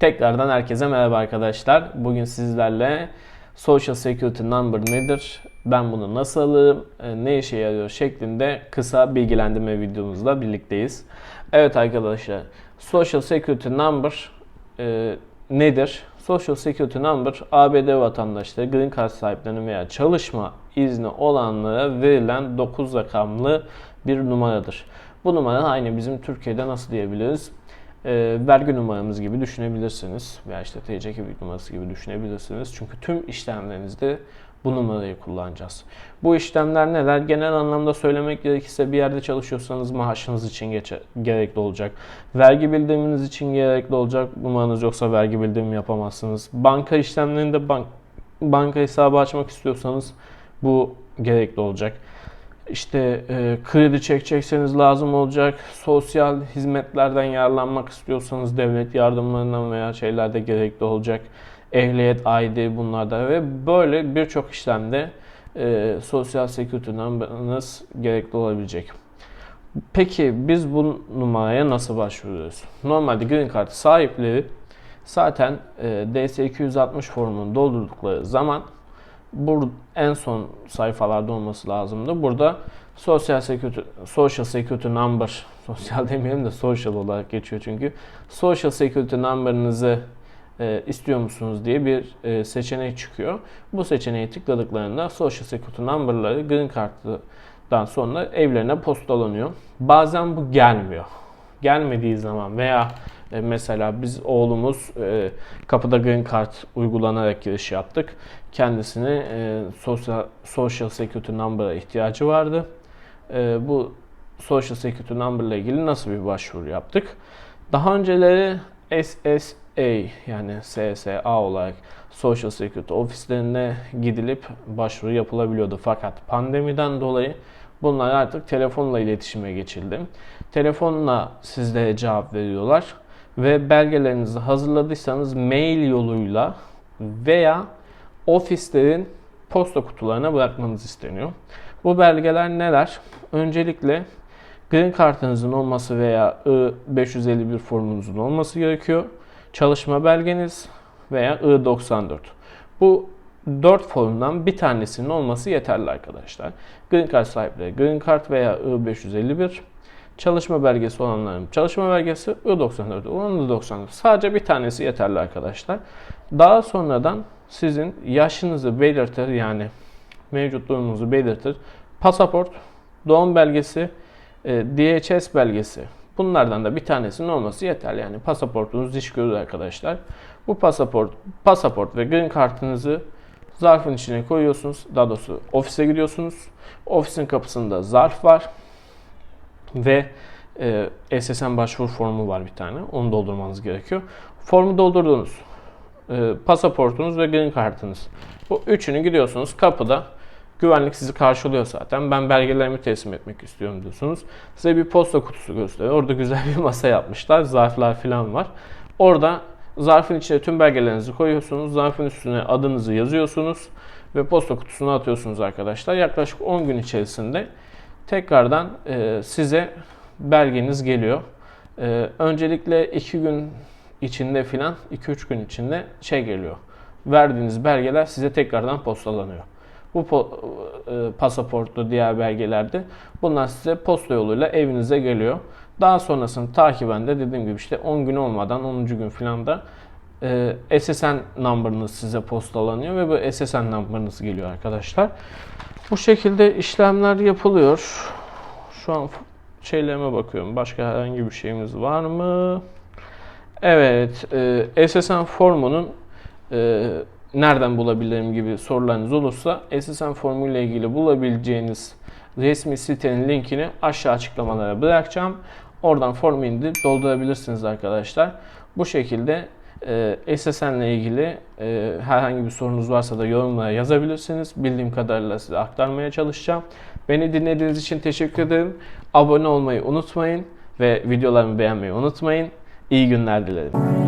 Tekrardan herkese merhaba arkadaşlar. Bugün sizlerle Social Security Number nedir? Ben bunu nasıl alırım? e, Ne işe yarıyor şeklinde kısa bilgilendirme videomuzla birlikteyiz. Evet arkadaşlar, Social Security Number e, nedir? Social Security Number, ABD vatandaşları, Green Card sahiplerinin veya çalışma izni olanlara verilen 9 rakamlı bir numaradır. Bu numara aynı bizim Türkiye'de nasıl diyebiliriz? E, vergi numaramız gibi düşünebilirsiniz. Veya işte TC kimlik numarası gibi düşünebilirsiniz. Çünkü tüm işlemlerinizde bu numarayı kullanacağız. Bu işlemler neler? Genel anlamda söylemek gerekirse bir yerde çalışıyorsanız maaşınız için geçe, gerekli olacak. Vergi bildiriminiz için gerekli olacak. Numaranız yoksa vergi bildirimi yapamazsınız. Banka işlemlerinde bank, banka hesabı açmak istiyorsanız bu gerekli olacak. İşte e, kredi çekecekseniz lazım olacak. Sosyal hizmetlerden yararlanmak istiyorsanız devlet yardımlarından veya şeylerde gerekli olacak. Ehliyet, ID bunlarda ve böyle birçok işlemde e, sosyal security number'ınız gerekli olabilecek. Peki biz bu numaraya nasıl başvuruyoruz? Normalde Green Card sahipleri zaten e, DS260 formunu doldurdukları zaman bu en son sayfalarda olması lazımdı. Burada Social Security, Social Security Number, sosyal demeyelim de social olarak geçiyor çünkü. Social Security Number'ınızı e, istiyor musunuz diye bir e, seçenek çıkıyor. Bu seçeneği tıkladıklarında Social Security Number'ları Green Card'dan sonra evlerine postalanıyor. Bazen bu gelmiyor. Gelmediği zaman veya e, mesela biz oğlumuz e, kapıda Green Card uygulanarak giriş yaptık. Kendisine e, sosyal Social Security Number'a ihtiyacı vardı. E, bu Social Security Number ile ilgili nasıl bir başvuru yaptık? Daha önceleri SSA yani SSA olarak Social Security ofislerine gidilip başvuru yapılabiliyordu. Fakat pandemiden dolayı bunlar artık telefonla iletişime geçildi. Telefonla sizlere cevap veriyorlar ve belgelerinizi hazırladıysanız mail yoluyla veya ofislerin posta kutularına bırakmanız isteniyor. Bu belgeler neler? Öncelikle Green kartınızın olması veya I-551 formunuzun olması gerekiyor. Çalışma belgeniz veya I-94. Bu 4 formdan bir tanesinin olması yeterli arkadaşlar. Green Card sahipleri Green Card veya I-551 çalışma belgesi olanların çalışma belgesi I-94 olan I-94. Sadece bir tanesi yeterli arkadaşlar. Daha sonradan sizin yaşınızı belirtir yani mevcut durumunuzu belirtir. Pasaport, doğum belgesi, e, DHS belgesi. Bunlardan da bir tanesinin olması yeterli. Yani pasaportunuz iş görür arkadaşlar. Bu pasaport, pasaport ve green kartınızı zarfın içine koyuyorsunuz. Daha doğrusu ofise gidiyorsunuz. Ofisin kapısında zarf var. Ve e, SSN başvuru formu var bir tane. Onu doldurmanız gerekiyor. Formu doldurdunuz. E, pasaportunuz ve green kartınız. Bu üçünü gidiyorsunuz kapıda. Güvenlik sizi karşılıyor zaten. Ben belgelerimi teslim etmek istiyorum diyorsunuz. Size bir posta kutusu gösteriyor. Orada güzel bir masa yapmışlar. Zarflar falan var. Orada zarfın içine tüm belgelerinizi koyuyorsunuz. Zarfın üstüne adınızı yazıyorsunuz. Ve posta kutusuna atıyorsunuz arkadaşlar. Yaklaşık 10 gün içerisinde tekrardan e, size belgeniz geliyor. E, öncelikle 2 gün içinde filan 2-3 gün içinde şey geliyor. Verdiğiniz belgeler size tekrardan postalanıyor. Bu po- e, pasaportlu diğer belgelerde bunlar size posta yoluyla evinize geliyor. Daha sonrasını takiben de dediğim gibi işte 10 gün olmadan 10. gün filan da e, SSN number'ınız size postalanıyor ve bu SSN number'ınız geliyor arkadaşlar. Bu şekilde işlemler yapılıyor. Şu an şeylerime bakıyorum. Başka herhangi bir şeyimiz var mı? Evet, e, SSN formunun e, nereden bulabilirim gibi sorularınız olursa SSN formuyla ilgili bulabileceğiniz resmi sitenin linkini aşağı açıklamalara bırakacağım. Oradan formu indirip doldurabilirsiniz arkadaşlar. Bu şekilde e, SSN ile ilgili e, herhangi bir sorunuz varsa da yorumlara yazabilirsiniz. Bildiğim kadarıyla size aktarmaya çalışacağım. Beni dinlediğiniz için teşekkür ederim. Abone olmayı unutmayın ve videolarımı beğenmeyi unutmayın. İyi günler dilerim.